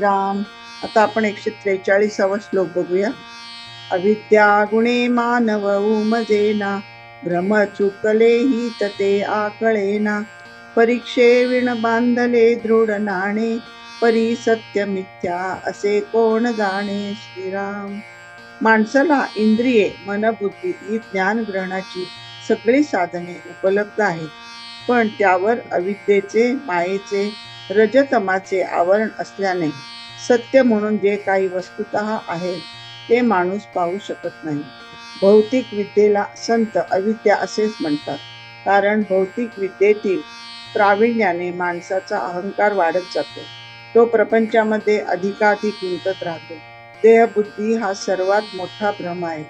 श्रीराम. आता आपण एकशे त्रेचाळीसावा श्लोक बघूया. अविद्या गुणे मानव उमजेना भ्रम चुकले ही तते आकळेना. परीक्षे विण बांधले दृढ नाणे परी सत्य मिथ्या असे कोण जाणे श्रीराम? माणसाला इंद्रिये मनबुद्धी ही ज्ञानग्रहणाची सगळी साधने उपलब्ध आहेत. पण त्यावर अविद्येचे मायेचे रजतमाचे आवरण असल्याने सत्य म्हणून जे काही वस्तुत आहे ते माणूस पाहू शकत नाही. भौतिक विद्येला संत अविद्या असेच म्हणतात. कारण भौतिक विद्येतील प्रावीण्याने माणसाचा अहंकार वाढत जातो. तो प्रपंचामध्ये अधिकाधिक गुंतत राहतो. देहबुद्धी हा सर्वात मोठा भ्रम आहे.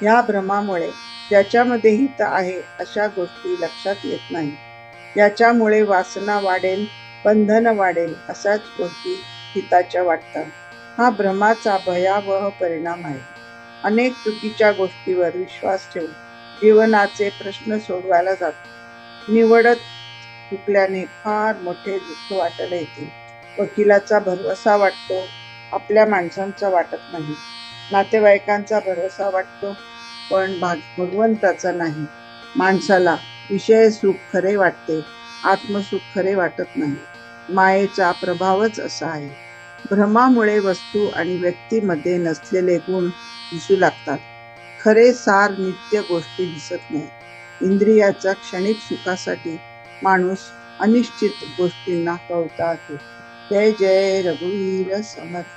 ह्या भ्रमामुळे ज्याच्यामध्ये हित आहे अशा गोष्टी लक्षात येत नाही. याच्यामुळे वासना वाढेल बंधन वाढेल अशाच गोष्टी हिताच्या वाटतात. हा भ्रमाचा भयावह परिणाम आहे. अनेक चुकीच्या गोष्टीवर विश्वास ठेवून जीवनाचे प्रश्न सोडवायला जातो. निवडत चुकल्याने फार मोठे दुःख वाटायला येते. वकिलाचा भरवसा वाटतो आपल्या माणसांचा वाटत नाही. नातेवाईकांचा भरवसा वाटतो पण भाग भगवंताचा नाही. माणसाला विषय सुख खरे वाटते आत्मसुख खरे वाटत नाही. मायेचा प्रभावच असा आहे. भ्रमामुळे वस्तू आणि व्यक्तीमध्ये नसलेले गुण दिसू लागतात. खरे सार नित्य गोष्टी दिसत नाही. इंद्रियाच्या क्षणिक सुखासाठी माणूस अनिश्चित गोष्टींना कळतात जय जय रघुवीर समर्थ.